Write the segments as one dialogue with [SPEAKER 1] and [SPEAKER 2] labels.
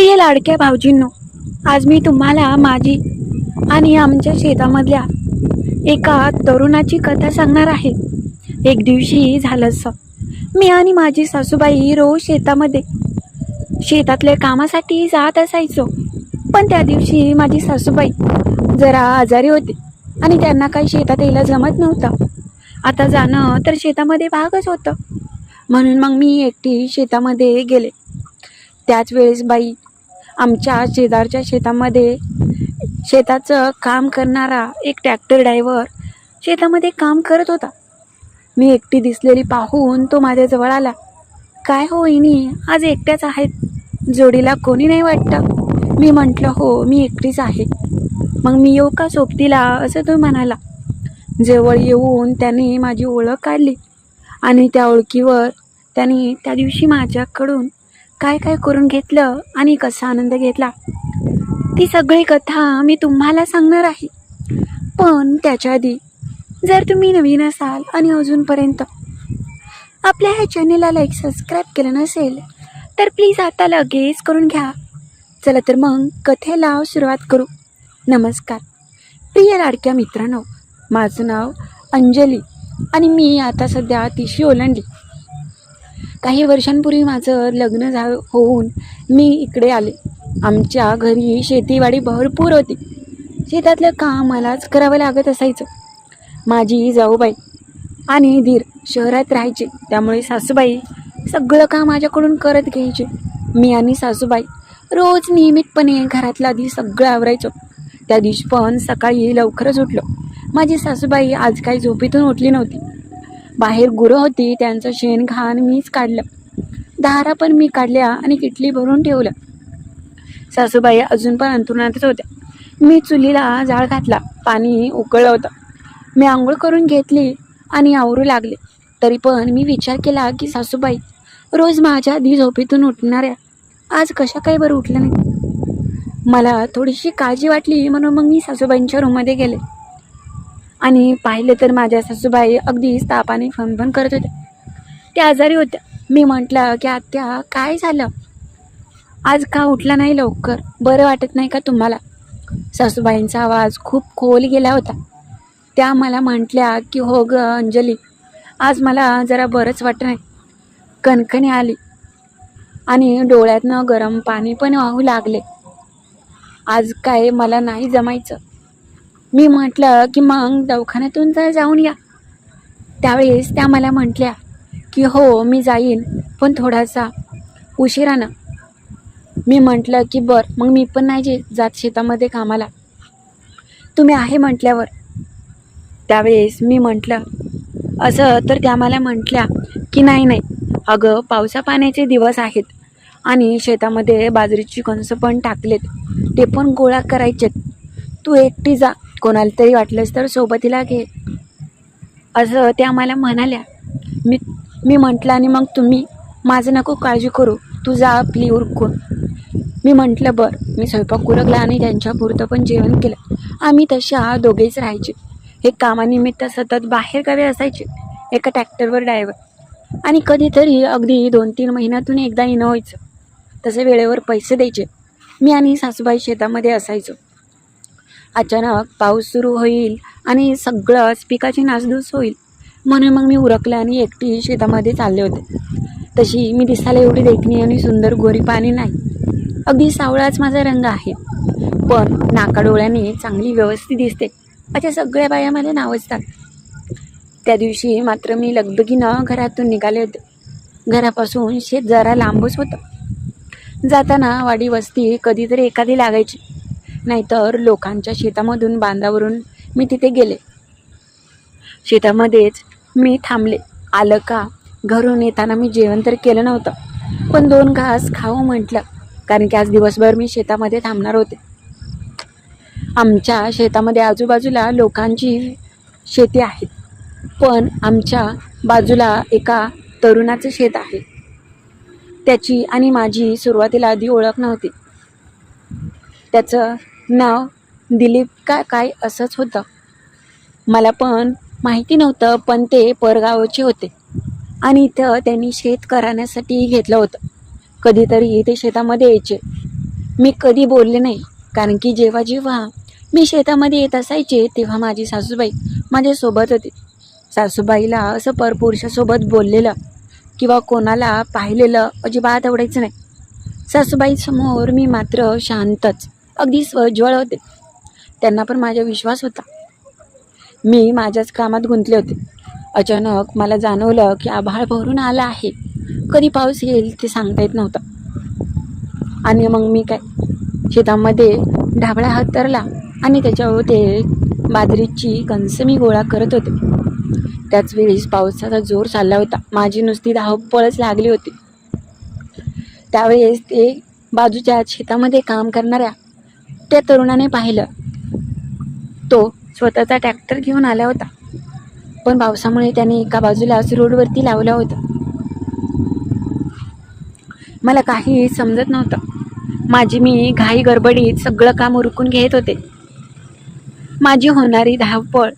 [SPEAKER 1] प्रिय लाडक्या भाऊजींनो आज मी तुम्हाला माझी आणि आमच्या शेतामधल्या एका तरुणाची कथा सांगणार आहे. एक दिवशी झालं असं. मी आणि माझी सासूबाई रोज शेतामध्ये शेतातल्या कामासाठी जात असायचो. पण त्या दिवशी माझी सासूबाई जरा आजारी होती आणि त्यांना काही शेतात यायला जमत नव्हतं. आता जाणं तर शेतामध्ये भागच होतं. म्हणून मग मी एकटी शेतामध्ये गेले. त्याच वेळेस बाई आमच्या शेजारच्या शेतामध्ये शेताचं काम करणारा एक ट्रॅक्टर ड्रायव्हर शेतामध्ये काम करत होता. मी एकटी दिसलेली पाहून तो माझ्याजवळ आला. काय हो इनी आज एकट्याच आहेत. जोडीला कोणी नाही वाटतं. मी म्हटलं हो मी एकटीच आहे. मग मी येऊ का सोबतीला? असं तो म्हणाला. जवळ येऊन त्याने माझी ओळख काढली आणि त्या ओळखीवर त्याने त्या दिवशी माझ्याकडून काय काय करून घेतलं आणि कसा आनंद घेतला ती सगळी कथा मी तुम्हाला सांगणार आहे. पण त्याच्या आधी जर तुम्ही नवीन असाल आणि अजूनपर्यंत आपल्या ह्या चॅनेलला लाईक सबस्क्राईब केलं नसेल तर प्लीज आता लगेच करून घ्या. चला तर मग कथेला सुरुवात करू. नमस्कार. प्रिय लाडक्या मित्रांनो माझं नाव अंजली आणि मी आता सध्या अतिशय ओलांडली. काही वर्षांपूर्वी माझं लग्न झा होऊन मी इकडे आले. आमच्या घरी शेतीवाडी भरपूर होती. शेतातलं काम मलाच करावं लागत असायचं. माझी जाऊबाई आणि धीर शहरात राहायचे. त्यामुळे सासूबाई सगळं काम माझ्याकडून करत घ्यायचे. मी आणि सासूबाई रोज नियमितपणे घरातलं आधी सगळं आवरायचो. त्या दिवशी पण सकाळी लवकरच उठलो. माझी सासूबाई आज काही झोपेतून उठली नव्हती. बाहेर गुरं होती त्यांचं शेण घाण मीच काढलं. दारा पण मी काढल्या आणि किटली भरून ठेवलं. सासूबाई अजून पण अंथरुणातच होत्या. मी चुलीला जाळ घातला पाणी उकळलं होतं. मी आंघोळ करून घेतली आणि आवरू लागले. तरी पण मी विचार केला की सासूबाई रोज माझ्या आधी झोपेतून उठणाऱ्या आज कशा काही बरं उठलं नाही? मला थोडीशी काळजी वाटली म्हणून मग मी सासूबाईंच्या रूममध्ये गेले. आणि पाहिलं तर माझ्या सासूबाई अगदी तापाने फनफन करत होत्या. त्या आजारी होत्या. मी म्हटलं की आत्या काय झालं? आज का उठला नाही लवकर? बरं वाटत नाही का तुम्हाला? सासूबाईंचा आवाज खूप खोल गेला होता. त्या मला म्हटल्या की हो ग अंजली आज मला जरा बरंच वाटत नाही. कणकणी आली आणि डोळ्यातनं गरम पाणी पण वाहू लागले. आज काय मला नाही जमायचं. मी म्हटलं की मग दवाखान्यातून जर जाऊन या. त्यावेळेस त्या मला म्हटल्या की हो मी जाईन पण थोडासा उशिरानं मी म्हटलं की बरं मग मी पण नाही जे जात शेतामध्ये कामाला. तुम्ही आहे म्हटल्यावर. त्यावेळेस मी म्हटलं असं तर त्या मला म्हटल्या की नाही नाही. अगं पावसा पाण्याचे दिवस आहेत आणि शेतामध्ये बाजरीची कणसं पण टाकलेत. ते पण गोळा करायचेत. तू एकटी जा. कोणाला तरी वाटलंच तर सोबतीला घे. असं त्या मला म्हणाल्या. मी मी म्हटलं आणि मग तुम्ही? माझं नको काळजी करू. तू जा आपली उरकून. मी म्हटलं बरं. मी स्वयंपाक उरकला आणि त्यांच्यापुरतं पण जेवण केलं. आम्ही तशा दोघेच राहायचे. हे कामानिमित्त सतत बाहेरगावी असायचे. एका ट्रॅक्टरवर ड्रायव्हर. आणि कधीतरी अगदी दोन तीन महिन्यातून एकदा येणं व्हायचं. तसे वेळेवर पैसे द्यायचे. मी आणि सासूबाई शेतामध्ये असायचो. अचानक पाऊस सुरू होईल आणि सगळंच पिकाची नासधूस होईल. म्हणून मग मी उरकले आणि एकटी शेतामध्ये चालले होते. तशी मी दिसायला एवढी देखणी आणि सुंदर गोरी पाणी नाही. अगदी सावळाच माझा रंग आहे. पण नाकाडोळ्याने चांगली व्यवस्थित दिसते. अशा सगळ्या बाया मला नावजतात. त्या दिवशी मात्र मी लगबगीनं घरातून निघाले होते. घरापासून शेत जरा लांबच होतं. जाताना वाडी वस्ती कधीतरी एखादी लागायची. नाहीतर लोकांच्या शेतामधून बांधावरून मी तिथे गेले. शेतामध्येच मी थांबले. आलं का? घरून येताना मी जेवण तर केलं नव्हतं पण दोन घास खावं म्हटलं कारण की आज दिवसभर मी शेतामध्ये थांबणार होते. आमच्या शेतामध्ये आजूबाजूला लोकांची शेती आहे पण आमच्या बाजूला एका तरुणाचं शेत आहे. त्याची आणि माझी सुरुवातीला आधी ओळख नव्हती. त्याचं नाव दिलीप का काय असंच होतं. मला पण माहिती नव्हतं पण ते परगावचे होते. आणि इथं त्यांनी शेत करण्यासाठी घेतलं होतं. कधीतरी ते शेतामध्ये यायचे. मी कधी बोलले नाही कारण की जेव्हा जेव्हा मी शेतामध्ये येत असायचे तेव्हा माझी सासूबाई माझ्यासोबत होती. सासूबाईला असं परपुरुषासोबत बोललेलं किंवा कोणाला पाहिलेलं अजिबात आवडायचं नाही. सासूबाईसमोर मी मात्र शांतच. अगदी स्वज्वळ होते. त्यांना पण माझा विश्वास होता. मी माझ्याच कामात गुंतले होते. अचानक मला जाणवलं की आभाळ भरून आलं आहे. कधी पाऊस येईल ते सांगता येत नव्हतं. आणि मग मी काय? शेतामध्ये ढाबळा हातरला आणि त्याच्यावर ते बाजरीची कणसं मी गोळा करत होते. त्याच वेळेस पावसाचा जोर चालला होता. माझी नुसती धावपळच लागली होती. त्यावेळेस ते बाजूच्या शेतामध्ये काम करणाऱ्या त्या तरुणाने पाहिलं. तो स्वतःचा ट्रॅक्टर घेऊन आला होता. पण पावसामुळे त्याने एका बाजूलाच रोडवरती लावला होता. मला काही समजत नव्हतं. माझी मी घाई गडबडीत सगळं काम उरकून घेत होते. माझी होणारी धावपळ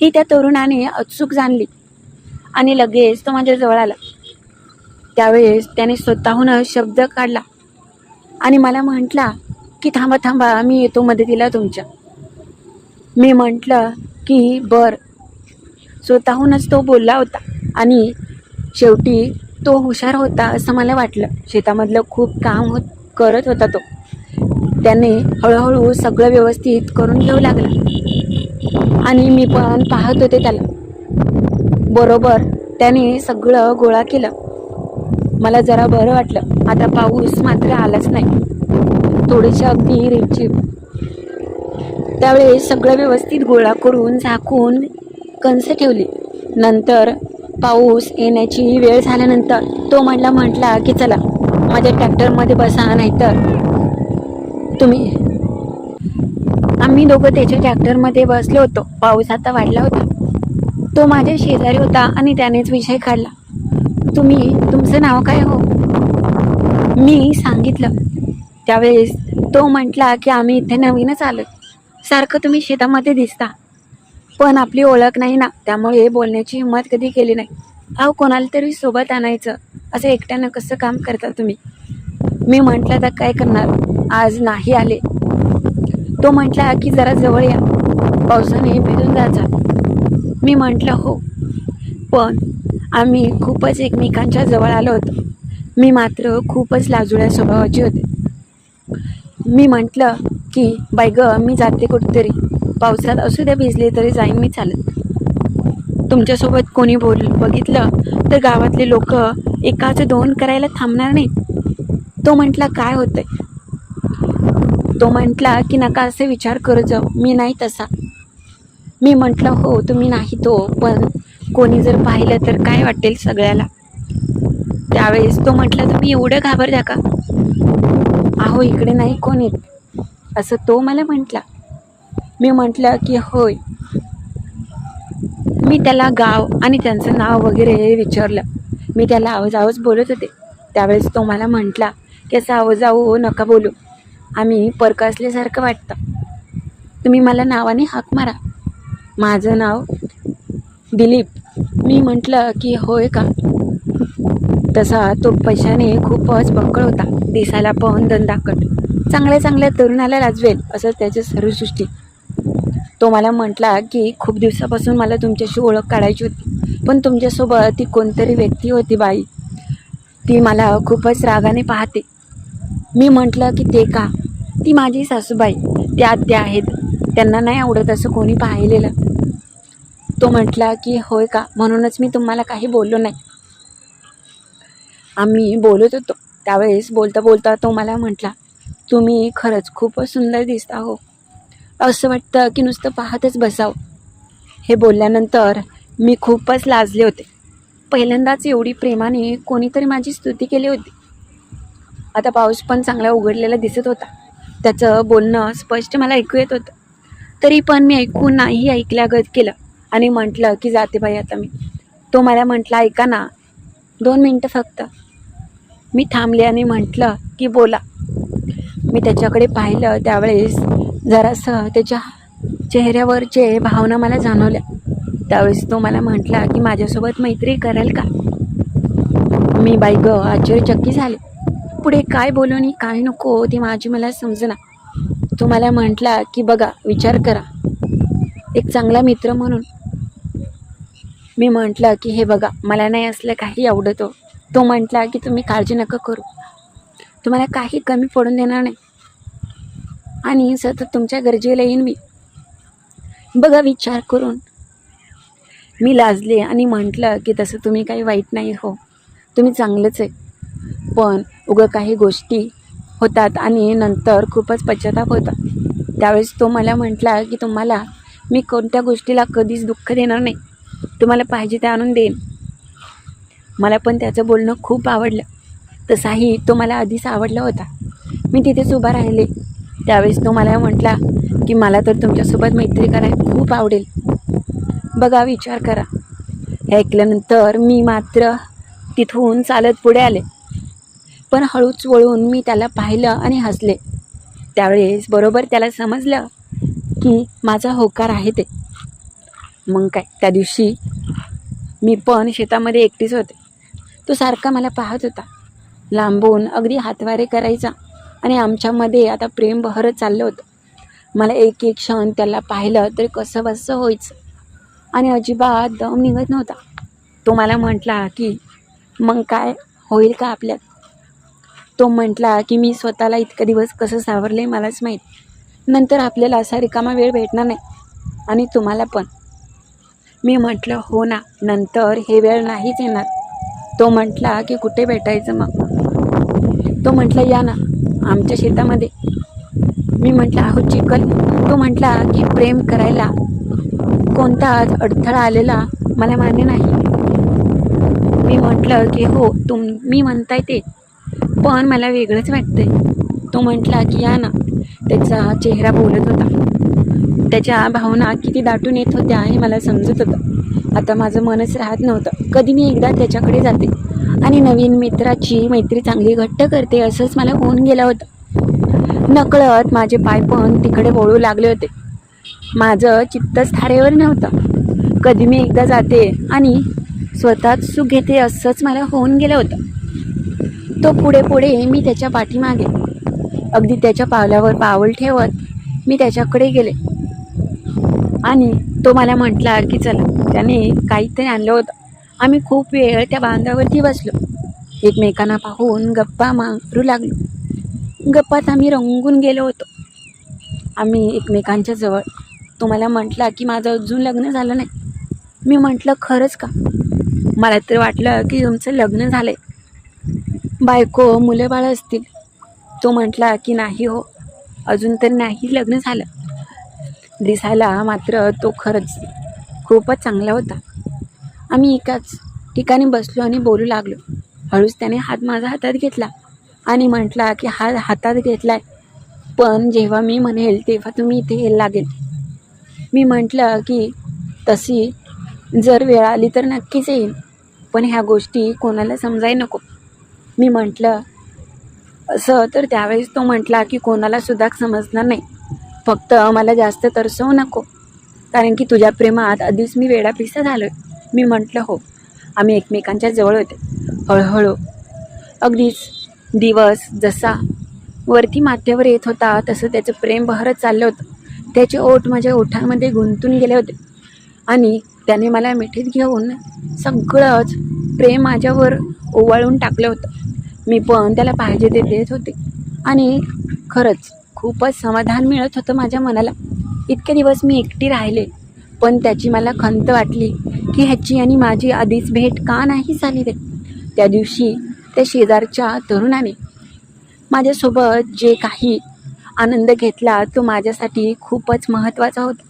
[SPEAKER 1] ही त्या तरुणाने अचूक जाणली आणि लगेच तो माझ्या जवळ आला. त्यावेळेस त्याने स्वतःहूनच शब्द काढला आणि मला म्हटला की थांबा थांबा मी येतो मदतीला तुमच्या. मी म्हटलं की बर. स्वतःहूनच तो बोलला होता आणि शेवटी तो हुशार होता असं मला वाटलं. शेतामधलं खूप काम होत करत होता तो. त्याने हळूहळू सगळं व्यवस्थित करून घेऊ लागला. आणि मी पण पाहत होते त्याला. बरोबर त्याने सगळं गोळा केलं. मला जरा बरं वाटलं. आता पाऊस मात्र आलाच नाही. थोडीशी अगदी रेची. त्यावेळेस सगळं व्यवस्थित गोळा करून झाकून कणसं ठेवली. नंतर पाऊस येण्याची वेळ झाल्यानंतर तो म्हटला म्हटला की चला माझ्या ट्रॅक्टरमध्ये बसा नाहीतर तुम्ही आम्ही दोघं त्याच्या ट्रॅक्टरमध्ये बसलो होतो. पाऊस आता वाढला होता. तो माझ्या शेजारी होता आणि त्यानेच विषय काढला. तुम्ही तुमचं नाव काय हो? मी सांगितलं. त्यावेळेस तो म्हटला की आम्ही इथे नवीनच आलो. सारखं तुम्ही शेतामध्ये दिसता. पण आपली ओळख नाही ना त्यामुळे बोलण्याची हिंमत कधी केली नाही. अहो कोणाला तरी सोबत आणायचं. असं एकट्यानं कसं काम करता तुम्ही? मी म्हटलं तर काय करणार? आज नाही आले. तो म्हटला की जरा जवळ या. पावसाने भिजून जायचा. मी म्हटलं हो. पण आम्ही खूपच एकमेकांच्या जवळ आलो होतो. मी मात्र खूपच लाजुळ्या स्वभावाची होते. मी म्हटलं की बाई ग मी जाते कुठेतरी. पावसात असू द्या भिजले तरी जाईन मी चालत. तुमच्यासोबत कोणी बोल बघितलं तर गावातले लोक एकाचं दोन करायला थांबणार नाही तो म्हटला काय होतंय? तो म्हटला की नका असे विचार करत जाऊ. मी नाही तसा. मी म्हटलं हो तुम्ही नाही तो पण कोणी जर पाहिलं तर काय वाटेल सगळ्याला? त्यावेळेस तो म्हटला तुम्ही एवढं घाबरता का? अहो इकडे नाही कोण येत. असं तो मला म्हटला. मी म्हटलं की होय. मी त्याला गाव आणि त्यांचं नाव वगैरे विचारलं. मी त्याला आवाज आवाज बोलत होते. त्यावेळेस तो मला म्हटला की असं आवाज आहो नका बोलू. आम्ही परक असल्यासारखं वाटतं. तुम्ही मला नावाने हाक मारा. माझं नाव दिलीप. मी म्हटलं की होय का? तसा तो पैशाने खूपच बंकळ होता. दिसायला पण दंदाकट चांगल्या चांगल्या तरुणाला लाजवेल असं त्याचं सर्वसृष्टी तो मला म्हटला की खूप दिवसापासून मला तुमच्याशी ओळख काढायची होती. पण तुमच्यासोबत ती कोणतरी व्यक्ती होती बाई. ती मला खूपच रागाने पाहते. मी म्हटलं की ते का? ती माझी सासूबाई. त्या आत्या आहेत. त्यांना नाही आवडत असं कोणी पाहिलेलं. तो म्हटला की होय का? म्हणूनच मी तुम्हाला काही बोललो नाही. आम्ही बोलत होतो. त्यावेळेस बोलता बोलता तो मला म्हटला तुम्ही खरंच खूपच सुंदर दिसता हो. असं वाटतं की नुसतं पाहतच बसावं. हे बोलल्यानंतर मी खूपच लाजले होते. पहिल्यांदाच एवढी प्रेमाने कोणीतरी माझी स्तुती केली होती. आता पाऊस पण चांगला उघडलेला दिसत होता. त्याचं बोलणं स्पष्ट मला ऐकू येत होतं. तरी पण मी ऐकून नाही ऐकल्यागत केलं आणि म्हटलं की जाते बाई आता मी. तो मला म्हटला ऐका ना दोन मिनटं फक्त. मी थांबले आणि म्हटलं की बोला. मी त्याच्याकडे पाहिलं. त्यावेळेस जरासं त्याच्या चेहऱ्यावरचे भावना मला जाणवल्या त्यावेळेस तो मला म्हटला की माझ्यासोबत मैत्री कराल का? मी बाई ग आश्चर्यचक्की झाले. पुढे काय बोलू काय नको ते माझी मला समजना. तो मला म्हटला की बघा विचार करा. एक चांगला मित्र म्हणून. मी म्हटलं की हे बघा मला नाही असलं काही आवडतो. तो म्हटला की तुम्ही काळजी नका करू. तुम्हाला काही कमी पडून देणार नाही. आणि सतत तुमच्या गरजेला येईन मी. बघा विचार करून. मी लाजले आणि म्हटलं की तसं तुम्ही काही वाईट नाही हो. तुम्ही चांगलंच आहे. पण उगं काही गोष्टी होतात आणि नंतर खूपच पश्चाताप होता. त्यावेळेस तो मला म्हटला की तुम्हाला मी कोणत्या गोष्टीला कधीच दुःख देणार नाही. तुम्हाला पाहिजे ते आणून देईन. मला पण त्याचं बोलणं खूप आवडलं. तसाही तो मला आधीच आवडला होता. मी तिथेच उभा राहिले. त्यावेळेस तो मला म्हटला की मला तर तुमच्यासोबत मैत्री करायला खूप आवडेल. बघा विचार करा. ऐकल्यानंतर मी मात्र तिथून चालत पुढे आले. पण हळूच वळून मी त्याला पाहिलं आणि हसले. त्यावेळेस बरोबर त्याला समजलं की माझा होकार आहे ते. मग काय त्या दिवशी मी पण शेतामध्ये एकटीच होते. तो सारखा मला पाहत होता. लांबून अगदी हातवारे करायचा आणि आमच्यामध्ये आता प्रेम बहरत चाललं होतं. मला एक एक क्षण त्याला पाहिलं तरी कसं बसं व्हायचं. आणि अजिबात दम निघत नव्हता. तो मला म्हटला की मग काय होईल का आपल्यात? तो म्हटला की मी स्वतःला इतका दिवस कसं सावरले मलाच माहीत. नंतर आपल्याला असा रिकामा वेळ भेटणार नाही आणि तुम्हाला पण. मी म्हटलं हो ना नंतर हे वेळ नाहीच येणार. तो म्हटला की कुठे भेटायचं मग? तो म्हटला या ना आमच्या शेतामध्ये. मी म्हटलं अहो चिकल तो म्हटला की प्रेम करायला कोणताच अडथळा आलेला मला मान्य नाही. मी म्हटलं की हो तुम मी म्हणताय ते पण मला वेगळंच वाटतंय. तो म्हटला की या ना त्याचा चेहरा बोलत होता. त्याच्या भावना किती दाटून येत होत्या हे मला समजत होतं. आता माझं मनच राहत नव्हतं. कधी मी एकदा त्याच्याकडे जाते. आणि नवीन मित्राची मैत्री चांगली घट्ट करते असंच मला होऊन गेलं होतं. नकळत माझे पाय पण तिकडे वळू लागले होते. माझं चित्तच थारेवर नव्हतं. कधी मी एकदा जाते आणि स्वतःच सुख घेते असंच मला होऊन गेलं होतं. तो पुढे पुढे मी त्याच्या पाठीमागे अगदी त्याच्या पावलावर पाऊल ठेवत मी त्याच्याकडे गेले. आणि तो मला म्हटला की चला त्याने काहीतरी आणलं होतं. आम्ही खूप वेळ त्या बांधावरती बसलो. एकमेकांना पाहून गप्पा मारू लागलो. गप्पात आम्ही रंगून गेलो होतो. आम्ही एकमेकांच्या जवळ. तुम्हाला म्हटला की माझं अजून लग्न झालं नाही. मी म्हटलं खरंच का? मला तर वाटलं की तुमचं लग्न झालं आहे बायको मुलं बाळ असतील. तो म्हटला की नाही हो अजून तर नाही लग्न झालं. दिसायला मात्र तो खरंच खूपच चांगला होता. आम्ही एकाच ठिकाणी बसलो आणि बोलू लागलो. हळूच त्याने हात माझा हातात घेतला आणि म्हटला की हा हातात घेतलाय. पण जेव्हा मी म्हणेल तेव्हा तुम्ही इथे यायला लागेल. मी म्हटलं की तशी जर वेळ आली तर नक्कीच येईल पण ह्या गोष्टी कोणाला समजाय नको. मी म्हटलं असं तर त्यावेळेस तो म्हटला की कोणाला सुद्धा समजणार नाही. फक्त मला जास्त तरसवू नको. कारण की तुझ्या प्रेमात आधीच मी वेडापिसा झालो आहे मी म्हटलं हो आम्ही एकमेकांच्या जवळ होते. हळूहळू. अगदीच दिवस जसा वरती माथ्यावर येत होता तसं त्याचं प्रेम बहरत चाललं होतं. त्याचे ओठ माझ्या ओठांमध्ये गुंतून गेले होते. आणि त्याने मला मिठीत घेऊन सगळंच प्रेम माझ्यावर ओवाळून टाकलं होतं. मी पण त्याला पाहिजे ते देत होते. आणि खरंच खूपच समाधान मिळत होतं माझ्या मनाला. इतके दिवस मी एकटी राहिले पण त्याची मला खंत वाटली की ह्याची आणि माझी आधीच भेट का नाही झाली रे? त्या दिवशी त्या शेजारच्या तरुणाने माझ्यासोबत जे काही आनंद घेतला तो माझ्यासाठी खूपच महत्त्वाचा होता.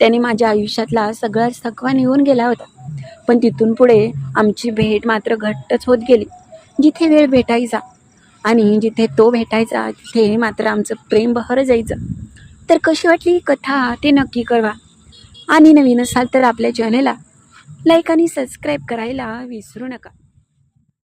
[SPEAKER 1] त्याने माझ्या आयुष्यातला सगळा थकवा निघून गेला होता पण तिथून पुढे आमची भेट मात्र घट्टच होत गेली. जिथे वेळ भेटायचा आणि जिथे तो भेटायचा तिथे मात्र आमचं प्रेम बहर जायचं. तर कशी वाटली ही कथा? ते नक्की कळवा. आणि नवीन असाल तर आपल्या चॅनेलला लाईक आणि सबस्क्राईब करायला विसरू नका.